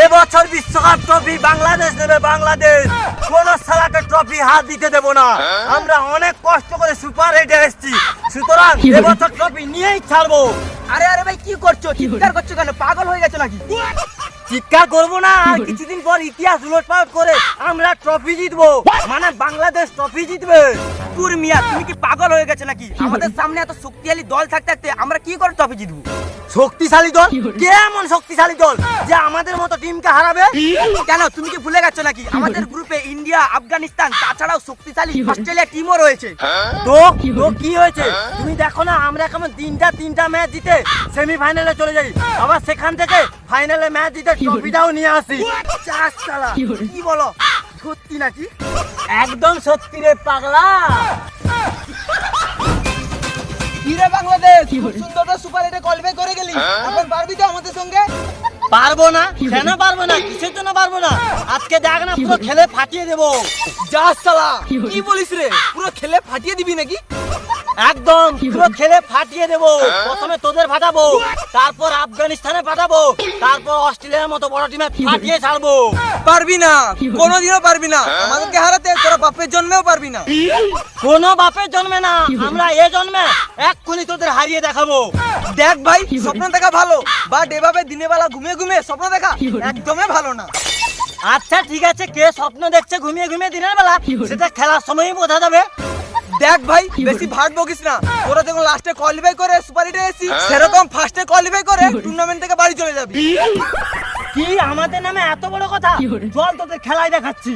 এবছর বিশ্বকাপ ট্রফি বাংলাদেশ নেবে বাংলাদেশ। কোন সালাকে ট্রফি হাত দিতে দেব না। আমরা অনেক কষ্ট করে সুপার হিটে এসেছি। সুতরাং এবছর ট্রফি নিয়েই ছাড়বো। আরে আরে ভাই কি করছ? চিৎকার করছ কেন? পাগল হয়ে গেছো নাকি? চিৎকার করব না আর কিছুদিন পর ইতিহাস উলটপালট করে আমরা ট্রফি জিতবো। মানে বাংলাদেশ ট্রফি জিতবে। পুর মিয়া তুমি কি পাগল হয়ে গেছো নাকি? আমাদের সামনে এত শক্তিশালী দল থাকতে থাকতে আমরা কি করে ট্রফি জিতবো? শক্তিশালী দল? কে এমন শক্তিশালী দল যে আমাদের মতো টিমকে হারাবে? কেন? তুমি কি ভুলে গেছো নাকি? আমাদের গ্রুপে ইন্ডিয়া আফগানিস্তান তাছাড়াও শক্তিশালী অস্ট্রেলিয়া টিমও রয়েছে। তো তো কি হয়েছে? তুমি দেখো না আমরা কেমন তিনটা তিনটা ম্যাচ জিতে সেমিফাইনালে চলে যাই। আবার সেখান থেকে ফাইনালে ম্যাচ জিতে ট্রফিটাও নিয়ে আসি। চাস শালা কি বলো? সত্যি নাকি? একদম সত্যি রে পাগলা। হিরে বাংলাদেশ? সুন্দরটা সুপার এটা কলবে করে গেলি। এখন পারবি তো আমাদের সঙ্গে? পারব না? কেন পারব না? কিসের জন্য পারব না? আজকে দেখ না পুরো খেলে ফাটিয়ে দেবো। যা শালা কি বলিস রে? পুরো খেলে ফাটিয়ে দিবি নাকি? একদম পুরো খেলে ফাটিয়ে দেবো। প্রথমে তোদের ফাটাবো তারপর আফগানিস্তানে পাঠাবো তারপর অস্ট্রেলিয়ার মতো বড় টিমে ফাটিয়ে ছাড়বো। পারবি না কোনোদিনও পারবি না। আমাদেরকে হারাতে তোরা বাপের জন্মেও পারবি না। কোনো বাপের জন্মে না আমরা এ জন্মে এক্ষুনি তোদের হারিয়ে দেখাবো। দেখ ভাই স্বপ্ন দেখা ভালো। বাট এভাবে দিনে বেলা ঘুমিয়ে ঘুমিয়ে স্বপ্ন দেখা একদমই ভালো না। আচ্ছা ঠিক আছে কে স্বপ্ন দেখছে ঘুমিয়ে ঘুমিয়ে দিনের বেলা? সেটা খেলার সময়ই বোঝা যাবে। দেখ ভাই বেশি ভাট বকিস না। ওরা যখন লাস্টে কোয়ালিফাই করে সুপার হিটে এসেছি সেরকম ফার্স্টে কোয়ালিফাই করে টুর্নামেন্ট থেকে বাড়ি চলে যাবি। কি? আমাদের নামে এত বড় কথা? চল তোদের খেলায় দেখাচ্ছি।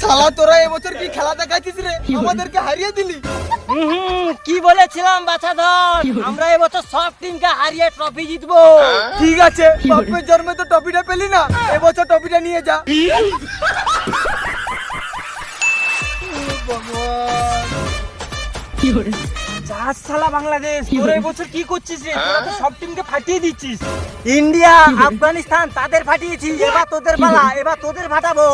শালা তোরা এবছর কি খেলা দেখাচ্ছিস রে? আমাদেরকে হারিয়ে দিলি। হুম, কি বলেছিলাম বাছা ধর? আমরা এবছর সব টিমকে হারিয়ে ট্রফি জিতবো। ঠিক আছে বাপের জন্মে তো টপিটা পেলি না এবছর টপিটা নিয়ে যা। বাংলাদেশ। তোরা কি করছিস রে? তোরা তো সব টিমকে ফাটিয়ে দিচ্ছিস। ইন্ডিয়া আফগানিস্তান তাদের ফাটিয়েছি। এবার তোদের পালা এবার তোদের ফাটাবো।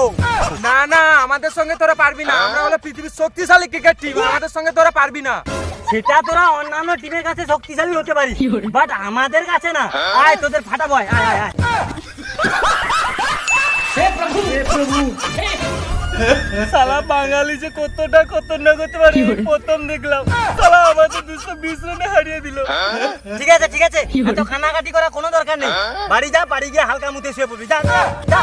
না না আমাদের সঙ্গে তোরা পারবি না। আমরা হলো পৃথিবীর শক্তিশালী ক্রিকেট টিম আমাদের সঙ্গে তোরা পারবি না। সেটা তোরা অন্যান্য টিমের কাছে শক্তিশালী হতে পারিস। বাট আমাদের কাছে না। আয় তোদের ফাটাবো আয় আয় আয়, আয় সালা বাঙালি যে কতটা কত না করতে পারে প্রথম দেখলাম। সালা আমাদের দুশো বিশ রানে হারিয়ে দিল। ঠিক আছে ঠিক আছে। এত কানাকাটি করা কোনো দরকার নেই। বাড়ি যা বাড়ি গিয়ে হালকা মুতে শুয়ে পড়বি। যা যা,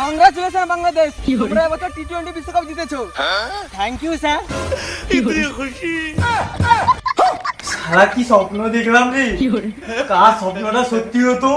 কংগ্রাচুলেশন বাংলাদেশ। তোমরা এবছর টি টোয়েন্টি বিশ্বকাপ জিতেছো। থ্যাংক ইউ স্যার সারা কি স্বপ্ন দেখলাম রে। কার স্বপ্নটা সত্যি হতো?